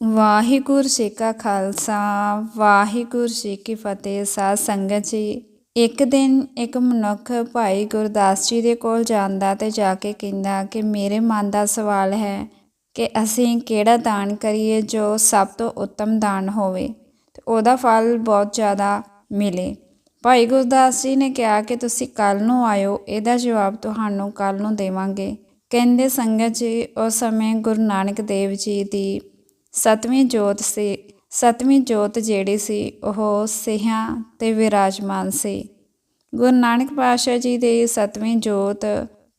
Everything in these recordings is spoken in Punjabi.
ਵਾਹਿਗੁਰੂ ਜੀ ਕਾ ਖਾਲਸਾ, ਵਾਹਿਗੁਰੂ ਜੀ ਕੀ ਫਤਿਹ ਸਾਧ ਸੰਗਤ ਜੀ। ਇੱਕ ਦਿਨ ਇੱਕ ਮਨੁੱਖ ਭਾਈ ਗੁਰਦਾਸ ਜੀ ਦੇ ਕੋਲ ਜਾਂਦਾ ਤੇ ਜਾ ਕੇ ਕਹਿੰਦਾ ਕਿ ਮੇਰੇ ਮਨ ਦਾ ਸਵਾਲ ਹੈ ਕਿ ਅਸੀਂ ਕਿਹੜਾ ਦਾਨ ਕਰੀਏ ਜੋ ਸਭ ਤੋਂ ਉੱਤਮ ਦਾਨ ਹੋਵੇ। ਤੇ ਉਹਦਾ ਫਲ ਬਹੁਤ ਜ਼ਿਆਦਾ ਮਿਲੇ। ਭਾਈ ਗੁਰਦਾਸ ਜੀ ਨੇ ਕਿਹਾ ਕਿ ਤੁਸੀਂ ਕੱਲ ਨੂੰ ਆਇਓ, ਇਹਦਾ ਜਵਾਬ ਤੁਹਾਨੂੰ ਕੱਲ ਨੂੰ ਦੇਵਾਂਗੇ। ਕਹਿੰਦੇ ਸੰਗਤ ਜੀ, ਉਸ ਸਮੇਂ ਗੁਰੂ ਨਾਨਕ ਦੇਵ ਜੀ ਦੀ ਸਤਵੀਂ ਜੋਤ ਸੀ। ਸਤਵੀਂ ਜੋਤ ਜਿਹੜੀ ਸੀ, ਉਹ ਸਿਹਾਂ ਤੇ ਵਿਰਾਜਮਾਨ ਸੀ। ਗੁਰੂ ਨਾਨਕ ਪਾਤਸ਼ਾਹ ਜੀ ਦੇ ਸਤਵੀਂ ਜੋਤ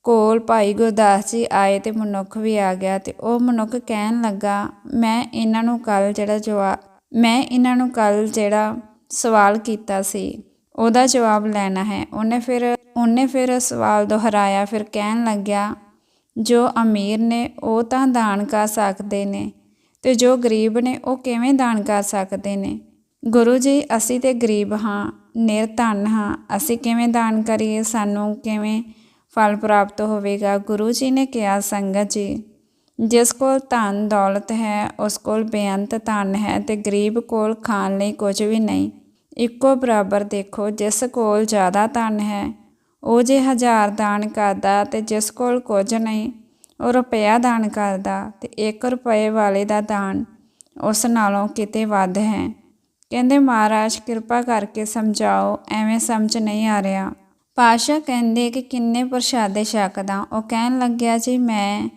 ਕੋਲ ਭਾਈ ਗੁਰਦਾਸ ਜੀ ਆਏ ਤੇ ਮਨੁੱਖ ਵੀ ਆ ਗਿਆ ਤੇ ਉਹ ਮਨੁੱਖ ਕਹਿਣ ਲੱਗਾ, ਮੈਂ ਇਹਨਾਂ ਨੂੰ ਕੱਲ ਜਿਹੜਾ ਜਵਾਬ ਮੈਂ ਇਹਨਾਂ ਨੂੰ ਕੱਲ ਜਿਹੜਾ ਸਵਾਲ ਕੀਤਾ ਸੀ, ਉਹਦਾ ਜਵਾਬ ਲੈਣਾ ਹੈ। ਉਹਨੇ ਫਿਰ ਉਹਨੇ ਫਿਰ ਸਵਾਲ ਦੁਹਰਾਇਆ, ਫਿਰ ਕਹਿਣ ਲੱਗਿਆ, ਜੋ ਅਮੀਰ ਨੇ, ਉਹ ਤਾਂ ਦਾਨ ਕਰ ਸਕਦੇ ਨੇ ਤੇ ਜੋ ਗਰੀਬ ਨੇ ਉਹ ਕਿਵੇਂ ਦਾਨ ਕਰ ਸਕਦੇ ਨੇ? ਗੁਰੂ ਜੀ, ਅਸੀਂ ਤੇ ਗਰੀਬ ਹਾਂ ਨਿਰਧਨ ਹਾਂ, ਅਸੀਂ ਕਿਵੇਂ ਦਾਨ ਕਰੀਏ? ਸਾਨੂੰ ਕਿਵੇਂ ਫਲ ਪ੍ਰਾਪਤ ਹੋਵੇਗਾ? ਗੁਰੂ ਜੀ ਨੇ ਕਿਹਾ, ਸੰਗਤ ਜੀ, ਜਿਸ ਕੋਲ ਧਨ ਦੌਲਤ ਹੈ, ਉਸ ਕੋਲ ਬੇਅੰਤ ਧਨ ਹੈ ਤੇ ਗਰੀਬ ਕੋਲ ਖਾਣ ਲਈ ਕੁਝ ਵੀ ਨਹੀਂ। ਇੱਕੋ ਬਰਾਬਰ ਦੇਖੋ, ਜਿਸ ਕੋਲ ਜ਼ਿਆਦਾ ਧਨ ਹੈ, ਉਹ ਜੇ ਹਜ਼ਾਰ ਦਾਨ ਕਰਦਾ ਤੇ ਜਿਸ ਕੋਲ ਕੁਝ ਨਹੀਂ ਰੁਪਇਆ ਦਾਨ ਕਰਦਾ ਤੇ 1 ਰੁਪਏ ਵਾਲੇ ਦਾ ਦਾਨ ਉਸ ਨਾਲੋਂ ਕਿਤੇ ਵੱਧ ਹੈ। ਕਹਿੰਦੇ, ਮਹਾਰਾਜ, ਕਿਰਪਾ ਕਰਕੇ ਸਮਝਾਓ, ਐਵੇਂ ਸਮਝ ਨਹੀਂ ਆ ਰਿਹਾ। ਪਾਸ਼ਾ ਕਹਿੰਦੇ ਕਿ ਕਿੰਨੇ ਪ੍ਰਸ਼ਾਦੇ ਛਕਦਾ। ਉਹ ਕਹਿਣ ਲੱਗਿਆ, ਜੀ, ਮੈਂ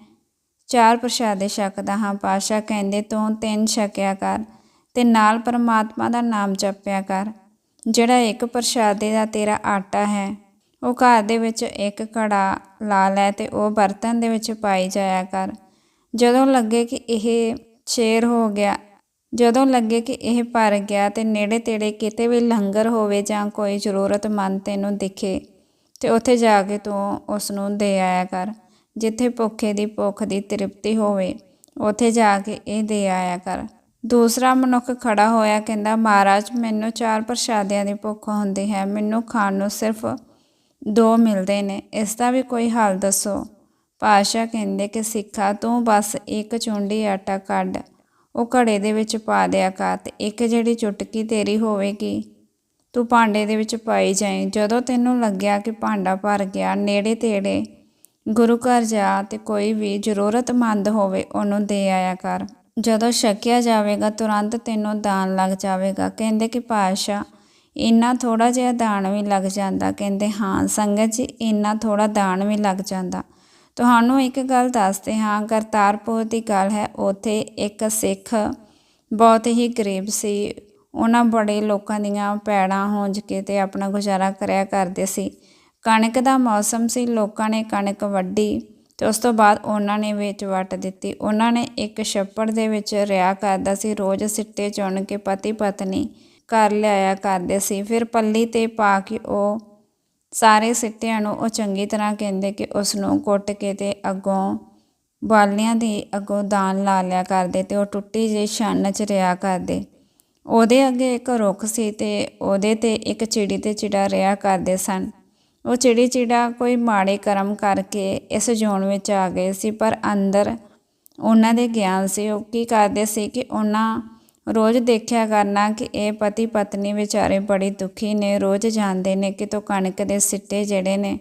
ਚਾਰ ਪ੍ਰਸ਼ਾਦੇ ਛਕਦਾ ਹਾਂ। ਪਾਸ਼ਾ ਕਹਿੰਦੇ, ਤੂੰ ਤਿੰਨ ਛਕਿਆ ਕਰ ਤੇ ਨਾਲ ਪਰਮਾਤਮਾ ਦਾ ਨਾਮ ਜਪਿਆ ਕਰ। ਜਿਹੜਾ ਇੱਕ ਪ੍ਰਸ਼ਾਦੇ ਦਾ ਤੇਰਾ ਆਟਾ ਹੈ ਉਹ ਘਰ ਦੇ ਵਿੱਚ ਇੱਕ ਘੜਾ ਲਾ ਲੈ ਤੇ ਉਹ ਬਰਤਨ ਦੇ ਵਿੱਚ ਪਾਈ ਜਾਇਆ ਕਰ। ਜਦੋਂ ਲੱਗੇ ਕਿ ਇਹ ਸ਼ੇਰ ਹੋ ਗਿਆ, ਜਦੋਂ ਲੱਗੇ ਕਿ ਇਹ ਭਰ ਗਿਆ ਤੇ ਨੇੜੇ ਤੇੜੇ ਕਿਤੇ ਵੀ ਲੰਗਰ ਹੋਵੇ ਜਾਂ ਕੋਈ ਜ਼ਰੂਰਤਮੰਦ ਤੈਨੂੰ ਦਿਖੇ, ਤੇ ਉੱਥੇ ਜਾ ਕੇ ਤੂੰ ਉਸ ਨੂੰ ਦੇ ਆਇਆ ਕਰ, ਜਿੱਥੇ ਭੁੱਖੇ ਦੀ ਭੁੱਖ ਦੀ ਤ੍ਰਿਪਤੀ ਹੋਵੇ, ਉੱਥੇ ਜਾ ਕੇ ਇਹ ਦੇ ਆਇਆ ਕਰ। ਦੂਸਰਾ ਮਨੁੱਖ ਖੜਾ ਹੋਇਆ ਕਹਿੰਦਾ, ਮਹਾਰਾਜ, ਮੈਨੂੰ ਚਾਰ ਪ੍ਰਸ਼ਾਦਿਆਂ ਦੀ ਭੁੱਖ ਹੁੰਦੀ ਹੈ, ਮੈਨੂੰ ਖਾਣ ਨੂੰ ਸਿਰਫ ਦੋ ਮਿਲਦੇ ਨੇ। ਇਸ ਦਾ ਵੀ ਕੋਈ ਹੱਲ ਦੱਸੋ? ਪਾਸ਼ਾ ਕਹਿੰਦੇ ਕਿ ਸਿੱਖਾ ਤੂੰ ਬਸ ਇੱਕ ਚੁੰਡੀ ਆਟਾ ਕੱਢ, ਉਹ ਘੜੇ ਦੇ ਵਿੱਚ ਪਾ ਦਿਆ ਕਰ ਤੇ ਇੱਕ ਜਿਹੜੀ ਚੁਟਕੀ ਤੇਰੀ ਹੋਵੇਗੀ, ਤੂੰ ਭਾਂਡੇ ਦੇ ਵਿੱਚ ਪਾਈ ਜਾਏ ਜਦੋਂ ਤੈਨੂੰ ਲੱਗਿਆ ਕਿ ਭਾਂਡਾ ਭਰ ਗਿਆ, ਨੇੜੇ ਤੇੜੇ ਗੁਰੂ ਘਰ ਜਾ ਤੇ ਕੋਈ ਵੀ ਜ਼ਰੂਰਤਮੰਦ ਹੋਵੇ, ਉਹਨੂੰ ਦੇ ਆਇਆ ਕਰ। ਜਦੋਂ ਛਕਿਆ ਜਾਵੇਗਾ, ਤੁਰੰਤ ਤੈਨੂੰ ਦਾਨ ਲੱਗ ਜਾਵੇਗਾ। ਕਹਿੰਦੇ ਕਿ ਪਾਸ਼ਾ ਇੰਨਾ ਥੋੜਾ ਜਿਹਾ ਦਾਨ ਵੀ ਲੱਗ ਜਾਂਦਾ। ਕਹਿੰਦੇ, ਹਾਂ, ਸੰਗਤ ਜੀ, ਇੰਨਾ ਥੋੜਾ ਦਾਨ ਵੀ ਲੱਗ ਜਾਂਦਾ। ਤੁਹਾਨੂੰ ਇੱਕ ਗੱਲ ਦੱਸਦੇ ਹਾਂ, ਕਰਤਾਰਪੁਰ ਦੀ ਗੱਲ ਹੈ, ਉੱਥੇ ਇੱਕ ਸਿੱਖ ਬਹੁਤ ਹੀ ਗਰੀਬ ਸੀ। ਉਹਨਾਂ ਬੜੇ ਲੋਕਾਂ ਦੀਆਂ ਪੈੜਾਂ ਹੋਂਜ ਕੇ ਤੇ ਆਪਣਾ ਗੁਜ਼ਾਰਾ ਕਰਿਆ ਕਰਦੇ ਸੀ। ਕਣਕ ਦਾ ਮੌਸਮ ਸੀ, ਲੋਕਾਂ ਨੇ ਕਣਕ ਵੱਢੀ ਤੇ ਉਸ ਤੋਂ ਬਾਅਦ ਉਹਨਾਂ ਨੇ ਵਿੱਚ ਵੱਟ ਦਿੱਤੀ। ਉਹਨਾਂ ਨੇ ਇੱਕ ਛੱਪੜ ਦੇ ਵਿੱਚ ਰਿਆ ਕਰਦਾ ਸੀ, ਰੋਜ਼ ਸਿੱਟੇ ਚੁਣ ਕੇ ਪਤੀ ਪਤਨੀ ਘਰ ਲਿਆਇਆ ਕਰਦੇ ਸੀ। ਫਿਰ ਪੱਲੀ ਤੇ ਪਾ ਕੇ ਉਹ ਸਾਰੇ ਸਿੱਟਿਆਂ ਨੂੰ ਉਹ ਚੰਗੀ ਤਰ੍ਹਾਂ ਕਹਿੰਦੇ ਕਿ ਉਸ ਨੂੰ ਕੁੱਟ ਕੇ ਤੇ ਅੱਗੋਂ ਬਾਲੀਆਂ ਦੀ ਅੱਗੋਂ ਦਾਨ ਲਾ ਲਿਆ ਕਰਦੇ ਤੇ ਉਹ ਟੁੱਟੀ ਜਿਹੀ ਛੰਨ ਚ ਰਿਆ ਕਰਦੇ। ਉਹਦੇ ਅੱਗੇ ਇੱਕ ਰੁੱਖ ਸੀ ਤੇ ਉਹਦੇ ਤੇ ਇੱਕ ਚਿੜੀ ਤੇ ਚਿੜਾ ਰਿਆ ਕਰਦੇ ਸਨ। ਉਹ ਚਿੜੀ ਚਿੜਾ ਕੋਈ ਮਾੜੇ ਕਰਮ ਕਰਕੇ ਇਸ ਜੋਨ ਵਿੱਚ ਆ ਗਏ ਸੀ, ਪਰ ਅੰਦਰ ਉਹਨਾਂ ਦੇ ਗਿਆਨ ਸੀ। ਉਹ ਕੀ ਕਰਦੇ ਸੀ ਕਿ ਉਹਨਾਂ ਰੋਜ਼ ਦੇਖਿਆ ਕਰਨਾ ਕਿ ਇਹ ਪਤੀ ਪਤਨੀ ਵਿਚਾਰੇ ਬੜੀ ਦੁਖੀ ਨੇ, ਰੋਜ਼ ਜਾਂਦੇ ਨੇ ਕਿ ਤੋ ਕਣਕ ਦੇ ਸਿੱਟੇ ਜਿਹੜੇ ਨੇ,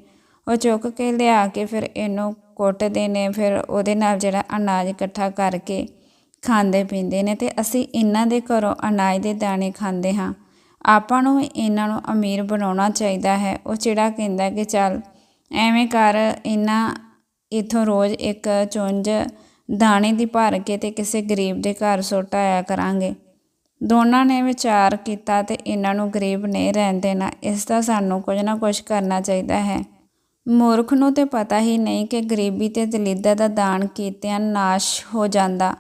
ਉਹ ਚੁੱਕ ਕੇ ਲਿਆ ਕੇ ਫਿਰ ਇਹਨੂੰ ਕੁੱਟਦੇ ਨੇ, ਫਿਰ ਉਹਦੇ ਨਾਲ ਜਿਹੜਾ ਅਨਾਜ ਇਕੱਠਾ ਕਰਕੇ ਖਾਂਦੇ ਪੀਂਦੇ ਨੇ ਤੇ ਅਸੀਂ ਇਹਨਾਂ ਦੇ ਘਰੋਂ ਅਨਾਜ ਦੇ ਦਾਣੇ ਖਾਂਦੇ ਹਾਂ। ਆਪਾਂ ਨੂੰ ਇਹਨਾਂ ਨੂੰ ਅਮੀਰ ਬਣਾਉਣਾ ਚਾਹੀਦਾ ਹੈ। ਉਹ ਚਿੜਾ ਕਹਿੰਦਾ ਕਿ ਚੱਲ ਐਵੇਂ ਕਰ, ਇਹਨਾਂ ਇਥੋਂ ਰੋਜ਼ ਇੱਕ ਚੁੰਝ ਦਾਣੇ ਦੀ ਭਰ ਕੇ ਤੇ ਕਿਸੇ ਗਰੀਬ ਦੇ ਘਰ ਸੁੱਟ ਆਇਆ ਕਰਾਂਗੇ। ਦੋਨਾਂ ਨੇ ਵਿਚਾਰ ਕੀਤਾ ਤੇ ਇਹਨਾਂ ਨੂੰ ਗਰੀਬ ਨਹੀਂ ਰਹਿਣ ਦੇਣਾ। ਇਸ ਦਾ ਸਾਨੂੰ ਕੁਝ ਨਾ ਕੁਝ ਕਰਨਾ ਚਾਹੀਦਾ ਹੈ। ਮੂਰਖ ਨੂੰ ਤੇ ਪਤਾ ਹੀ ਨਹੀਂ ਕਿ ਗਰੀਬੀ ਤੇ ਦਲਿੱਦਰ ਦਾ ਦਾਨ ਕੀਤਿਆਂ ਨਾਸ਼ ਹੋ ਜਾਂਦਾ।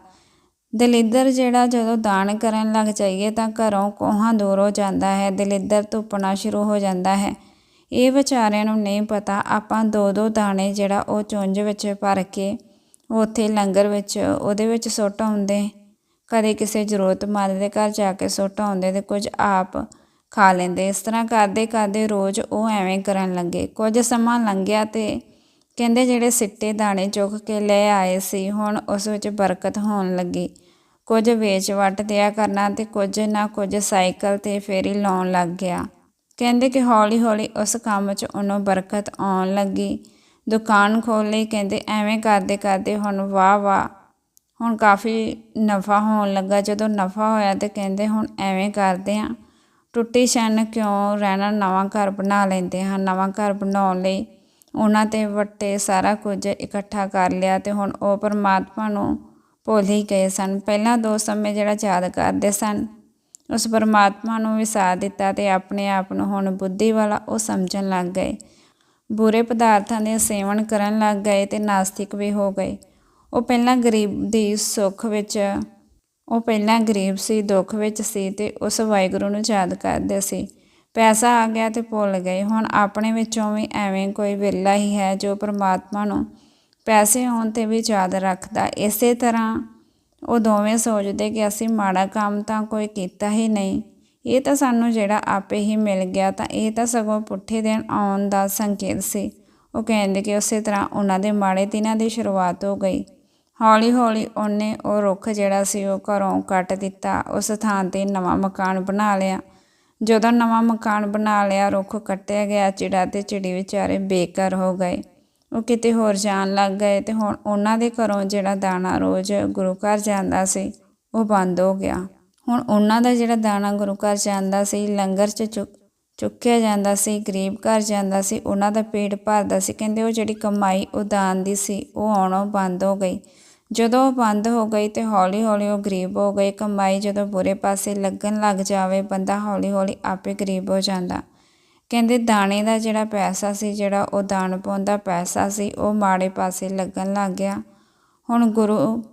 ਦਲਿੱਦਰ ਜਿਹੜਾ ਜਦੋਂ ਦਾਨ ਕਰਨ ਲੱਗ ਜਾਈਏ ਤਾਂ ਘਰੋਂ ਕੋਹਾਂ ਦੂਰ ਹੋ ਜਾਂਦਾ ਹੈ, ਦਲਿੱਦਰ ਧੁੱਪਣਾ ਸ਼ੁਰੂ ਹੋ ਜਾਂਦਾ ਹੈ। ਇਹ ਵਿਚਾਰਿਆਂ ਨੂੰ ਨਹੀਂ ਪਤਾ ਆਪਾਂ ਦੋ ਦੋ ਦਾਣੇ ਜਿਹੜਾ ਉਹ ਚੁੰਝ ਵਿੱਚ ਭਰ ਕੇ ਉੱਥੇ ਲੰਗਰ ਵਿੱਚ, ਉਹਦੇ ਵਿੱਚ ਸੁੱਟ ਆਉਂਦੇ। ਕਦੇ ਕਿਸੇ ਜ਼ਰੂਰਤਮੰਦ ਦੇ ਘਰ ਜਾ ਕੇ ਸੁੱਟ ਆਉਂਦੇ ਅਤੇ ਕੁਝ ਆਪ ਖਾ ਲੈਂਦੇ। ਇਸ ਤਰ੍ਹਾਂ ਕਰਦੇ ਕਰਦੇ ਰੋਜ਼ ਉਹ ਐਵੇਂ ਕਰਨ ਲੱਗੇ। ਕੁਝ ਸਮਾਂ ਲੰਘਿਆ ਤੇ ਕਹਿੰਦੇ ਜਿਹੜੇ ਸਿੱਟੇ ਦਾਣੇ ਚੁੱਕ ਕੇ ਲੈ ਆਏ ਸੀ, ਹੁਣ ਉਸ ਵਿੱਚ ਬਰਕਤ ਹੋਣ ਲੱਗੀ। ਕੁਝ ਵੇਚ ਵੱਟ ਦਿਆ ਕਰਨਾ ਤੇ ਕੁਝ ਨਾ ਕੁਝ ਸਾਈਕਲ ਤੇ ਫੇਰੀ ਲਾਉਣ ਲੱਗ ਗਿਆ। ਕਹਿੰਦੇ ਕਿ ਹੌਲੀ ਹੌਲੀ ਉਸ ਕੰਮ 'ਚ ਉਹਨੂੰ ਬਰਕਤ ਆਉਣ ਲੱਗੀ। ਦੁਕਾਨ ਖੋਲ੍ਹ ਲਈ ਕਹਿੰਦੇ ਐਵੇਂ ਕਰਦੇ ਕਰਦੇ ਹੁਣ ਵਾਹ ਵਾਹ, ਹੁਣ ਕਾਫੀ ਨਫਾ ਹੋਣ ਲੱਗਾ। ਜਦੋਂ ਨਫਾ ਹੋਇਆ ਤੇ ਕਹਿੰਦੇ ਹੁਣ ਐਵੇਂ ਕਰਦੇ ਆ। ਟੁੱਟੀ ਛੰਨ ਕਿਉਂ ਰਹਿਣਾ? ਨਵਾਂ ਘਰ ਬਣਾ ਲੈਂਦੇ ਹਨ ਨਵਾਂ ਘਰ ਬਣਾਉਣ ਲਈ ਉਹਨਾਂ ਤੇ ਵੱਟੇ ਸਾਰਾ ਕੁਝ ਇਕੱਠਾ ਕਰ ਲਿਆ ਤੇ ਹੁਣ ਉਹ ਪਰਮਾਤਮਾ ਨੂੰ ਭੁੱਲ ਹੀ ਗਏ ਸਨ। ਪਹਿਲਾਂ ਦੋ ਸਮੇਂ ਜਿਹੜਾ ਯਾਦ ਕਰਦੇ ਸਨ, ਉਸ ਪਰਮਾਤਮਾ ਨੂੰ ਵਿਸਾਰ ਦਿੱਤਾ ਤੇ ਆਪਣੇ ਆਪ ਨੂੰ ਹੁਣ ਬੁੱਧੀ ਵਾਲਾ ਉਹ ਸਮਝਣ ਲੱਗ ਗਏ। ਬੁਰੇ ਪਦਾਰਥਾਂ ਦੇ ਸੇਵਨ ਕਰਨ ਲੱਗ ਗਏ ਤੇ ਨਾਸਤਿਕ ਵੀ ਹੋ ਗਏ। ਉਹ ਪਹਿਲਾਂ ਗਰੀਬ ਦੀ ਸੁੱਖ ਵਿੱਚ, ਉਹ ਪਹਿਲਾਂ ਗਰੀਬ ਸੀ, ਦੁੱਖ ਵਿੱਚ ਸੀ ਤੇ ਉਸ ਵਾਹਿਗੁਰੂ ਨੂੰ ਯਾਦ ਕਰਦੇ ਸੀ। ਪੈਸਾ ਆ ਗਿਆ ਤੇ ਭੁੱਲ ਗਏ। ਹੁਣ ਆਪਣੇ ਵਿੱਚੋਂ ਵੀ ਐਵੇਂ ਕੋਈ ਵਿਰਲਾ ਹੀ ਹੈ ਜੋ ਪਰਮਾਤਮਾ ਨੂੰ ਪੈਸੇ ਆਉਣ ਤੇ ਵੀ ਯਾਦ ਰੱਖਦਾ। ਇਸੇ ਤਰ੍ਹਾਂ ਉਹ ਦੋਵੇਂ ਸੋਚਦੇ ਕਿ ਅਸੀਂ ਮਾੜਾ ਕੰਮ ਤਾਂ ਕੋਈ ਕੀਤਾ ਹੀ ਨਹੀਂ। ਇਹ ਤਾਂ ਸਾਨੂੰ ਜਿਹੜਾ ਆਪੇ ਹੀ ਮਿਲ ਗਿਆ ਤਾਂ ਇਹ ਤਾਂ ਸਗੋਂ ਪੁੱਠੇ ਦਿਨ ਆਉਣ ਦਾ ਸੰਕੇਤ ਸੀ। ਉਹ ਕਹਿੰਦੇ ਕਿ ਉਸੇ ਤਰ੍ਹਾਂ ਉਹਨਾਂ ਦੇ ਮਾੜੇ ਦਿਨਾਂ ਦੀ ਸ਼ੁਰੂਆਤ ਹੋ ਗਈ। ਹੌਲੀ ਹੌਲੀ ਉਹਨੇ ਉਹ ਰੁੱਖ ਜਿਹੜਾ ਸੀ ਉਹ ਘਰੋਂ ਕੱਟ ਦਿੱਤਾ, ਉਸ ਥਾਂ ਤੇ ਨਵਾਂ ਮਕਾਨ ਬਣਾ ਲਿਆ। ਜਦੋਂ ਨਵਾਂ ਮਕਾਨ ਬਣਾ ਲਿਆ, ਰੁੱਖ ਕੱਟਿਆ ਗਿਆ, ਚਿੜਾ ਤੇ ਚਿੜੀ ਵਿਚਾਰੇ ਬੇਘਰ ਹੋ ਗਏ। ਉਹ ਕਿਤੇ ਹੋਰ ਜਾਣ ਲੱਗ ਗਏ ਤੇ ਹੁਣ ਉਹਨਾਂ ਦੇ ਘਰੋਂ ਜਿਹੜਾ ਦਾਣਾ ਰੋਜ਼ ਗੁਰੂ ਘਰ ਜਾਂਦਾ ਸੀ, ਉਹ ਬੰਦ ਹੋ ਗਿਆ। ਹੁਣ ਉਹਨਾਂ ਦਾ ਜਿਹੜਾ ਦਾਣਾ ਗੁਰੂ ਘਰ ਜਾਂਦਾ ਸੀ, ਲੰਗਰ 'ਚ ਚੁੱਕ, ਚੁੱਕਿਆ ਜਾਂਦਾ ਸੀ, ਗਰੀਬ ਘਰ ਜਾਂਦਾ ਸੀ, ਉਹਨਾਂ ਦਾ ਪੇਟ ਭਰਦਾ ਸੀ, ਕਹਿੰਦੇ ਉਹ ਜਿਹੜੀ ਕਮਾਈ, ਉਹ ਦਾਨ ਦੀ ਸੀ, ਉਹ ਆਉਣੋਂ ਬੰਦ ਹੋ ਗਈ। ਜਦੋਂ ਉਹ ਬੰਦ ਹੋ ਗਈ ਤੇ ਹੌਲੀ ਹੌਲੀ ਉਹ ਗਰੀਬ ਹੋ ਗਏ, ਕਮਾਈ ਜਦੋਂ ਬੁਰੇ ਪਾਸੇ ਲੱਗਣ ਲੱਗ ਜਾਵੇ, ਬੰਦਾ ਹੌਲੀ ਹੌਲੀ ਆਪੇ ਗਰੀਬ ਹੋ ਜਾਂਦਾ। ਕਹਿੰਦੇ ਦਾਣੇ ਦਾ ਜਿਹੜਾ ਪੈਸਾ ਸੀ, ਜਿਹੜਾ ਉਹ ਦਾਨ ਪਾਉਣ ਦਾ ਪੈਸਾ ਸੀ, ਉਹ ਮਾੜੇ ਪਾਸੇ ਲੱਗਣ ਲੱਗ ਗਿਆ। ਹੁਣ ਗੁਰੂ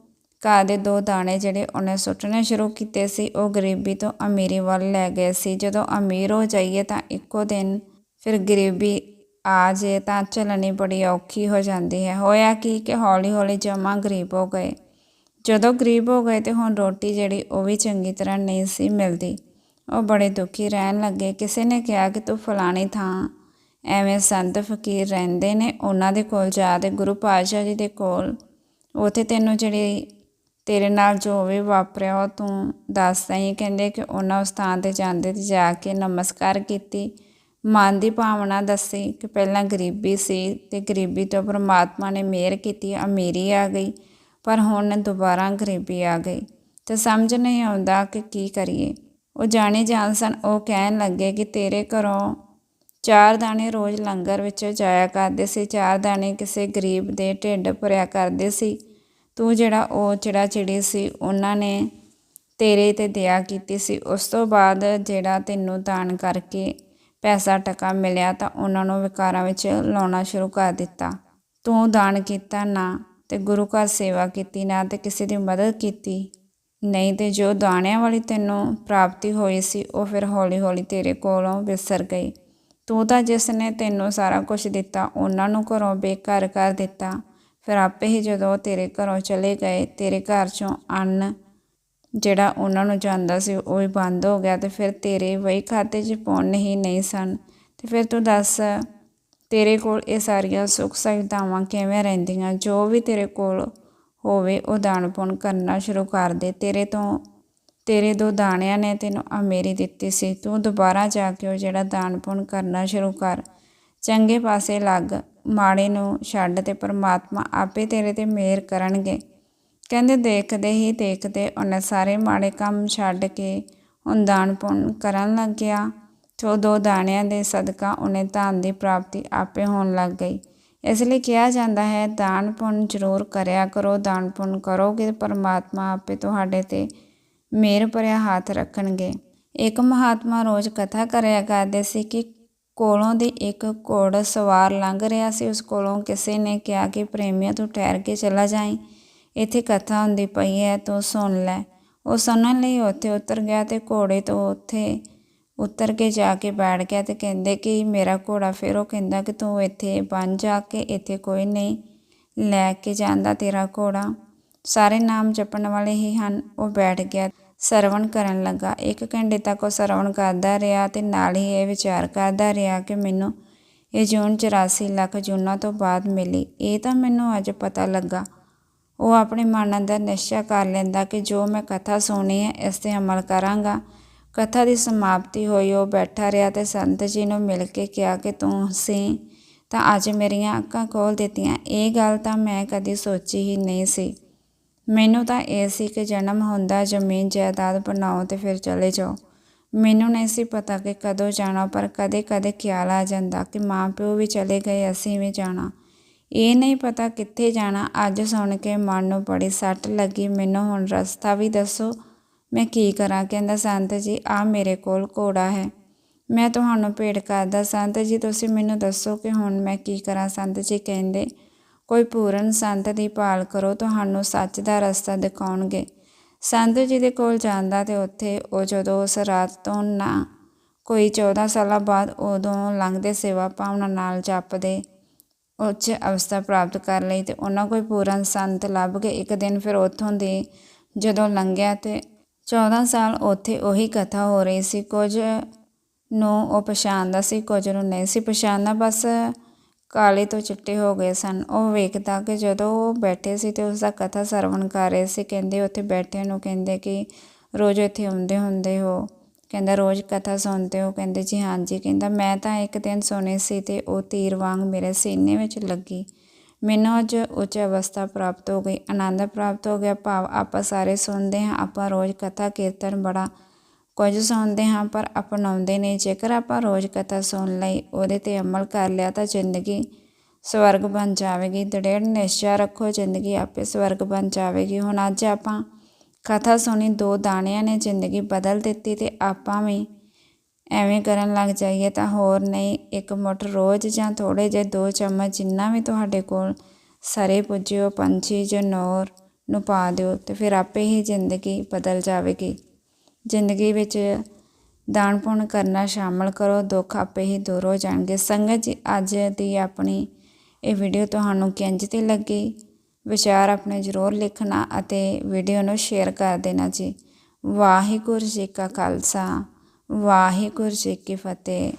ਘਰ ਦੇ ਦੋ ਦਾਣੇ ਜਿਹੜੇ ਉਹਨੇ ਸੁੱਟਣੇ ਸ਼ੁਰੂ ਕੀਤੇ ਸੀ, ਉਹ ਗਰੀਬੀ ਤੋਂ ਅਮੀਰੀ ਵੱਲ ਲੈ ਗਏ ਸੀ। ਜਦੋਂ ਅਮੀਰ ਹੋ ਜਾਈਏ ਤਾਂ ਇੱਕੋ ਦਿਨ ਫਿਰ ਗਰੀਬੀ ਆ ਜੇ ਤਾਂ ਚੱਲਣੀ ਬੜੀ ਔਖੀ ਹੋ ਜਾਂਦੀ ਹੈ। ਹੋਇਆ ਕੀ ਕਿ ਹੌਲੀ ਹੌਲੀ ਜਮਾ ਗਰੀਬ ਹੋ ਗਏ। ਜਦੋਂ ਗਰੀਬ ਹੋ ਗਏ ਤੇ ਹੁਣ ਰੋਟੀ ਜਿਹੜੀ ਉਹ ਵੀ ਚੰਗੀ ਤਰ੍ਹਾਂ ਨਹੀਂ ਸੀ ਮਿਲਦੀ। ਉਹ ਬੜੇ ਦੁਖੀ ਰਹਿਣ ਲੱਗੇ। ਕਿਸੇ ਨੇ ਕਿਹਾ ਕਿ ਤੂੰ ਫਲਾਣੀ ਥਾਂ ਐਵੇਂ ਸੰਤ ਫਕੀਰ ਰਹਿੰਦੇ ਨੇ, ਉਹਨਾਂ ਦੇ ਕੋਲ ਜਾ ਤੇ ਗੁਰੂ ਪਾਤਸ਼ਾਹ ਜੀ ਦੇ ਕੋਲ। ਉਥੇ ਤੈਨੂੰ ਜਿਹੜੀ ਤੇਰੇ ਨਾਲ ਜੋ ਵੀ ਵਾਪਰਿਆ, ਉਹ ਤੂੰ ਦੱਸਦਾ ਹੀ ਕਹਿੰਦੇ ਕਿ ਉਹਨਾਂ ਉਸ ਥਾਂ ਤੇ ਜਾਂਦੇ ਤੇ ਜਾ ਕੇ ਨਮਸਕਾਰ ਕੀਤੀ। ਮਨ ਦੀ ਭਾਵਨਾ ਦੱਸੀ ਕਿ ਪਹਿਲਾਂ ਗਰੀਬੀ ਸੀ ਤੇ ਗਰੀਬੀ ਤੋਂ ਪਰਮਾਤਮਾ ਨੇ ਮਿਹਰ ਕੀਤੀ, ਅਮੀਰੀ ਆ ਗਈ, ਪਰ ਹੁਣ ਦੁਬਾਰਾ ਗਰੀਬੀ ਆ ਗਈ। ਤੇ ਸਮਝ ਨਹੀਂ ਆਉਂਦਾ ਕਿ ਕੀ ਕਰੀਏ। ਉਹ ਜਾਣੇ ਜਾਣ ਸਨ, ਉਹ ਕਹਿਣ ਲੱਗੇ ਕਿ ਤੇਰੇ ਘਰੋਂ ਚਾਰ ਦਾਣੇ ਰੋਜ਼ ਲੰਗਰ ਵਿੱਚ ਜਾਇਆ ਕਰਦੇ ਸੀ। ਚਾਰ ਦਾਣੇ ਕਿਸੇ ਗਰੀਬ ਦੇ ਢਿੱਡ ਭਰਿਆ ਕਰਦੇ ਸੀ। ਤੂੰ ਜਿਹੜਾ ਉਹ ਚਿੜਾ ਚਿੜੀ ਸੀ, ਉਹਨਾਂ ਨੇ ਤੇਰੇ ਤੇ ਦਇਆ ਕੀਤੀ ਸੀ। ਉਸ ਤੋਂ ਬਾਅਦ ਜਿਹੜਾ ਤੈਨੂੰ ਦਾਨ ਕਰਕੇ ਪੈਸਾ ਟਕਾ ਮਿਲਿਆ, ਤਾਂ ਉਹਨਾਂ ਨੂੰ ਵਿਕਾਰਾਂ ਵਿੱਚ ਲਾਉਣਾ ਸ਼ੁਰੂ ਕਰ ਦਿੱਤਾ। ਤੂੰ ਦਾਨ ਕੀਤਾ ਨਾ ਤੇ ਗੁਰੂ ਘਰ ਸੇਵਾ ਕੀਤੀ, ਨਾ ਤੇ ਕਿਸੇ ਦੀ ਮਦਦ ਕੀਤੀ। ਨਹੀਂ ਤੇ ਜੋ ਦਾਣਿਆਂ ਵਾਲੀ ਤੈਨੂੰ ਪ੍ਰਾਪਤੀ ਹੋਈ ਸੀ, ਉਹ ਫਿਰ ਹੌਲੀ ਹੌਲੀ ਤੇਰੇ ਕੋਲੋਂ ਵਿਸਰ ਗਈ। ਤੂੰ ਤਾਂ ਜਿਸ ਨੇ ਤੈਨੂੰ ਸਾਰਾ ਕੁਝ ਦਿੱਤਾ, ਉਹਨਾਂ ਨੂੰ ਘਰੋਂ ਬੇਘਰ ਕਰ ਦਿੱਤਾ। ਫਿਰ ਆਪੇ ਹੀ ਜਦੋਂ ਉਹ ਤੇਰੇ ਘਰੋਂ ਚਲੇ ਗਏ, ਤੇਰੇ ਘਰ ਚੋਂ ਅੰਨ ਜਿਹੜਾ ਉਹਨਾਂ ਨੂੰ ਜਾਂਦਾ ਸੀ, ਉਹ ਵੀ ਬੰਦ ਹੋ ਗਿਆ ਤੇ ਫਿਰ ਤੇਰੇ ਵਹੀ ਖਾਤੇ 'ਚ ਪੁੰਨ ਹੀ ਨਹੀਂ ਸਨ। ਤੇ ਫਿਰ ਤੂੰ ਦੱਸ, ਤੇਰੇ ਕੋਲ ਇਹ ਸਾਰੀਆਂ ਸੁੱਖ ਸੁਵਿਧਾਵਾਂ ਕਿਵੇਂ ਰਹਿੰਦੀਆਂ? ਜੋ ਵੀ ਤੇਰੇ ਕੋਲ ਹੋਵੇ, ਉਹ ਦਾਨ ਪੁੰਨ ਕਰਨਾ ਸ਼ੁਰੂ ਕਰ ਦੇ। ਤੇਰੇ ਤੋਂ, ਤੇਰੇ ਦੋ ਦਾਣਿਆਂ ਨੇ ਤੈਨੂੰ ਅਮੀਰੀ ਦਿੱਤੀ ਸੀ। ਤੂੰ ਦੁਬਾਰਾ ਜਾ ਕੇ ਉਹ ਜਿਹੜਾ ਦਾਨ ਪੁਣ ਕਰਨਾ ਸ਼ੁਰੂ ਕਰ। ਚੰਗੇ ਪਾਸੇ ਲੱਗ। ਮਾੜੇ ਨੂੰ ਛੱਡ ਤੇ ਪਰਮਾਤਮਾ ਆਪੇ ਤੇਰੇ ਤੇ ਮਿਹਰ ਕਰਨਗੇ। ਕਹਿੰਦੇ ਦੇਖਦੇ ਹੀ ਦੇਖਦੇ ਉਹਨੇ ਸਾਰੇ ਮਾੜੇ ਕੰਮ ਛੱਡ ਕੇ ਹੁਣ ਦਾਨ ਪੁੰਨ ਕਰਨ ਲੱਗ ਗਿਆ ਤੇ ਦੋ ਦਾਣਿਆਂ ਦੇ ਸਦਕਾ ਉਹਨੇ ਧਨ ਦੀ ਪ੍ਰਾਪਤੀ ਆਪੇ ਹੋਣ ਲੱਗ ਗਈ। ਇਸ ਲਈ ਕਿਹਾ ਜਾਂਦਾ ਹੈ, ਦਾਨ ਪੁੰਨ ਜ਼ਰੂਰ ਕਰਿਆ ਕਰੋ, ਦਾਨ ਪੁੰਨ ਕਰੋਗੇ ਪਰਮਾਤਮਾ ਆਪੇ ਤੁਹਾਡੇ ਤੇ ਮਿਹਰ ਭਰਿਆ ਹੱਥ ਰੱਖਣਗੇ। ਇੱਕ ਮਹਾਤਮਾ ਰੋਜ਼ ਕਥਾ ਕਰਿਆ ਕਰਦੇ ਸੀ ਕਿ ਕੋਲੋਂ ਦੀ ਇੱਕ ਘੋੜ ਸਵਾਰ ਲੰਘ ਰਿਹਾ ਸੀ। ਉਸ ਕੋਲੋਂ ਕਿਸੇ ਨੇ ਕਿਹਾ ਕਿ, ਪ੍ਰੇਮੀਆ, ਤੂੰ ਠਹਿਰ ਕੇ ਚਲਾ ਜਾਈਂ। ਇੱਥੇ ਕਥਾ ਹੁੰਦੀ ਪਈ ਹੈ, ਤੂੰ ਸੁਣ ਲੈ। ਉਹ ਸੁਣਨ ਲਈ ਉੱਥੇ ਉਤਰ ਗਿਆ ਤੇ ਘੋੜੇ ਤੋਂ ਉੱਥੇ ਉਤਰ ਕੇ ਜਾ ਕੇ ਬੈਠ ਗਿਆ ਤੇ ਕਹਿੰਦੇ ਕਿ, ਮੇਰਾ ਘੋੜਾ ਫਿਰ। ਉਹ ਕਹਿੰਦਾ ਕਿ, ਤੂੰ ਇੱਥੇ ਬਣ ਜਾ ਕੇ, ਇੱਥੇ ਕੋਈ ਨਹੀਂ ਲੈ ਕੇ ਜਾਂਦਾ ਤੇਰਾ ਘੋੜਾ। ਸਾਰੇ ਨਾਮ ਜਪਣ ਵਾਲੇ ਹੀ ਹਨ। ਉਹ ਬੈਠ ਗਿਆ ਸਰਵਣ ਕਰਨ ਲੱਗਾ। ਇੱਕ ਘੰਟੇ ਤੱਕ ਉਹ ਸਰਵਣ ਕਰਦਾ ਰਿਹਾ ਤੇ ਨਾਲ ਹੀ ਇਹ ਵਿਚਾਰ ਕਰਦਾ ਰਿਹਾ ਕਿ ਮੈਨੂੰ ਇਹ ਜੂਨ 84 ਲੱਖ ਜੂਨਾਂ ਤੋਂ ਬਾਅਦ ਮਿਲੀ। ਇਹ ਤਾਂ ਮੈਨੂੰ ਅੱਜ ਪਤਾ ਲੱਗਾ। ਉਹ ਆਪਣੇ ਮਨ ਅੰਦਰ ਨਿਸ਼ਚਾ ਕਰ ਲੈਂਦਾ ਕਿ ਜੋ ਮੈਂ ਕਥਾ ਸੁਣੀ ਹੈ, ਇਸ 'ਤੇ ਅਮਲ ਕਰਾਂਗਾ। ਕਥਾ ਦੀ ਸਮਾਪਤੀ ਹੋਈ, ਉਹ ਬੈਠਾ ਰਿਹਾ ਤੇ ਸੰਤ ਜੀ ਨੂੰ ਮਿਲ ਕੇ ਕਿਹਾ ਕਿ ਤੂੰ ਸੀ, ਤਾਂ ਅੱਜ ਮੇਰੀਆਂ ਅੱਖਾਂ ਖੋਲ ਦਿੱਤੀਆਂ। ਇਹ ਗੱਲ ਤਾਂ ਮੈਂ ਕਦੀ ਸੋਚੀ ਹੀ ਨਹੀਂ ਸੀ। ਮੈਨੂੰ ਤਾਂ ਇਹ ਸੀ ਕਿ ਜਨਮ ਹੁੰਦਾ ਜ਼ਮੀਨ ਜਾਇਦਾਦ ਬਣਾਓ ਤੇ ਫਿਰ ਚਲੇ ਜਾਓ। ਮੈਨੂੰ ਨਹੀਂ ਸੀ ਪਤਾ ਕਿ ਕਦੋਂ ਜਾਣਾ, ਪਰ ਕਦੇ ਕਦੇ ਖਿਆਲ ਆ ਜਾਂਦਾ ਕਿ ਮਾਂ ਪਿਓ ਵੀ ਚਲੇ ਗਏ, ਅਸੀਂ ਵੀ ਜਾਣਾ। ਇਹ ਨਹੀਂ ਪਤਾ ਕਿੱਥੇ ਜਾਣਾ। ਅੱਜ ਸੁਣ ਕੇ ਮਨ ਨੂੰ ਬੜੀ ਸੱਟ ਲੱਗੀ। ਮੈਨੂੰ ਹੁਣ ਰਸਤਾ ਵੀ ਦੱਸੋ। ਮੈਂ ਕੀ ਕਰਾਂ? ਕਹਿੰਦਾ, ਸੰਤ ਜੀ ਆ ਮੇਰੇ ਕੋਲ ਘੋੜਾ ਹੈ। ਮੈਂ ਤੁਹਾਨੂੰ ਭੇਟ ਕਰਦਾ। ਸੰਤ ਜੀ, ਤੁਸੀਂ ਮੈਨੂੰ ਦੱਸੋ ਕਿ ਹੁਣ ਮੈਂ ਕੀ ਕਰਾਂ? ਸੰਤ ਜੀ ਕਹਿੰਦੇ ਕੋਈ ਪੂਰਨ ਸੰਤ ਦੀ ਭਾਲ ਕਰੋ, ਤੁਹਾਨੂੰ ਸੱਚ ਦਾ ਰਸਤਾ ਦਿਖਾਉਣਗੇ। ਸੰਤ ਜੀ ਦੇ ਕੋਲ ਜਾਂਦਾ ਤੇ ਉੱਥੇ ਉਹ ਜਦੋਂ ਉਸ ਰਾਤ ਤੋਂ ਨਾ ਕੋਈ 14 ਸਾਲਾਂ ਬਾਅਦ ਉਦੋਂ ਲੰਘਦੇ ਸੇਵਾ ਭਾਵਨਾ ਨਾਲ ਜਪਦੇ, ਉੱਚ ਅਵਸਥਾ ਪ੍ਰਾਪਤ ਕਰ ਲਈ ਤੇ ਉਹਨਾਂ ਕੋਈ ਪੂਰਨ ਸੰਤ ਲੱਭ ਕੇ ਇੱਕ ਦਿਨ ਫਿਰ ਉੱਥੋਂ ਦੇ ਜਦੋਂ ਲੰਘਿਆ ਤੇ 14 ਸਾਲ ਉੱਥੇ ਉਹੀ ਕਥਾ ਹੋ ਰਹੀ ਸੀ, ਕੁਝ ਨੂੰ ਉਹ ਪਛਾਣਦਾ ਸੀ, ਕੁਝ ਨੂੰ ਨਹੀਂ ਸੀ ਪਛਾਣਦਾ, ਬਸ ਕਾਲੇ ਤੋਂ ਚਿੱਟੇ ਹੋ ਗਏ ਸਨ। ਉਹ ਵੇਖਦਾ ਕਿ ਜਦੋਂ ਉਹ ਬੈਠੇ ਸੀ ਤੇ ਉਸ ਦਾ ਕਥਾ ਸਰਵਣ ਕਰ ਰਹੇ ਸੀ, ਕਹਿੰਦੇ ਉੱਥੇ ਬੈਠੇ ਨੂੰ ਕਹਿੰਦੇ ਕਿ ਰੋਜ਼ ਇੱਥੇ ਆਉਂਦੇ ਹੁੰਦੇ ਹੋ। ਕਹਿੰਦਾ, ਰੋਜ਼ ਕਥਾ ਸੁਣਦੇ ਹੋ? ਕਹਿੰਦੇ, ਜੀ ਹਾਂਜੀ ਕਹਿੰਦਾ, ਮੈਂ ਤਾਂ ਇੱਕ ਦਿਨ ਸੁਣੀ ਸੀ ਤੇ ਉਹ ਤੀਰ ਵਾਂਗ ਮੇਰੇ ਸੀਨੇ ਵਿੱਚ ਲੱਗੀ। ਮੈਨੂੰ ਅੱਜ ਉੱਚ ਅਵਸਥਾ ਪ੍ਰਾਪਤ ਹੋ ਗਈ। ਆਨੰਦ ਪ੍ਰਾਪਤ ਹੋ ਗਿਆ। ਭਾਵ ਆਪਾਂ ਸਾਰੇ ਸੁਣਦੇ ਹਾਂ, ਆਪਾਂ ਰੋਜ਼ ਕਥਾ ਕੀਰਤਨ ਬੜਾ ਕੁਝ ਸੁਣਦੇ ਹਾਂ ਪਰ ਅਪਣਾਉਂਦੇ ਨਹੀਂ ਜੇਕਰ ਆਪਾਂ ਰੋਜ਼ ਕਥਾ ਸੁਣ ਲਈ, ਉਹਦੇ ਤੇ ਅਮਲ ਕਰ ਲਿਆ ਤਾਂ ਜ਼ਿੰਦਗੀ ਸਵਰਗ ਬਣ ਜਾਵੇਗੀ। ਦ੍ਰਿੜ ਨਿਸ਼ਚਾ ਰੱਖੋ, ਜ਼ਿੰਦਗੀ ਆਪੇ ਸਵਰਗ ਬਣ ਜਾਵੇਗੀ। ਹੁਣ ਅੱਜ ਆਪਾਂ ਕਥਾ ਸੁਣੀ, ਦੋ ਦਾਣਿਆਂ ਨੇ ਜ਼ਿੰਦਗੀ ਬਦਲ ਦਿੱਤੀ ਤੇ ਆਪਾਂ ਵੀ ਐਵੇਂ ਕਰਨ ਲੱਗ ਜਾਈਏ ਤਾਂ ਹੋਰ ਨਹੀਂ, ਇੱਕ ਮੁੱਠ ਰੋਜ਼ ਜਾਂ ਥੋੜੇ ਜਿਹੇ ਦੋ ਚਮਚ ਜਿੰਨਾ ਵੀ ਤੁਹਾਡੇ ਕੋਲ ਸਰੇ ਪੁੱਜਿਓ, ਪੰਛੀ, ਜਨੌਰ ਨੂੰ ਪਾ ਦਿਓ ਤੇ ਫਿਰ ਆਪੇ ਹੀ ਜ਼ਿੰਦਗੀ ਬਦਲ ਜਾਵੇਗੀ। ਜ਼ਿੰਦਗੀ ਵਿੱਚ ਦਾਨ ਪੁੰਨ ਕਰਨਾ ਸ਼ਾਮਲ ਕਰੋ, ਦੁੱਖ ਆਪੇ ਹੀ ਦੂਰ ਹੋ ਜਾਣਗੇ। ਸੰਗਤ ਜੀ, ਅੱਜ ਦੀ ਆਪਣੀ ਇਹ ਵੀਡੀਓ ਤੁਹਾਨੂੰ ਕਿੰਜ ਤੇ ਲੱਗੀ? ਵਿਚਾਰ ਆਪਣੇ ਜ਼ਰੂਰ ਲਿਖਣਾ ਅਤੇ ਵੀਡੀਓ ਨੂੰ ਸ਼ੇਅਰ ਕਰ ਦੇਣਾ ਜੀ। ਵਾਹਿਗੁਰੂ ਜੀ ਕਾ ਖਾਲਸਾ, ਵਾਹਿਗੁਰੂ ਜੀ ਕੀ ਫਤਿਹ।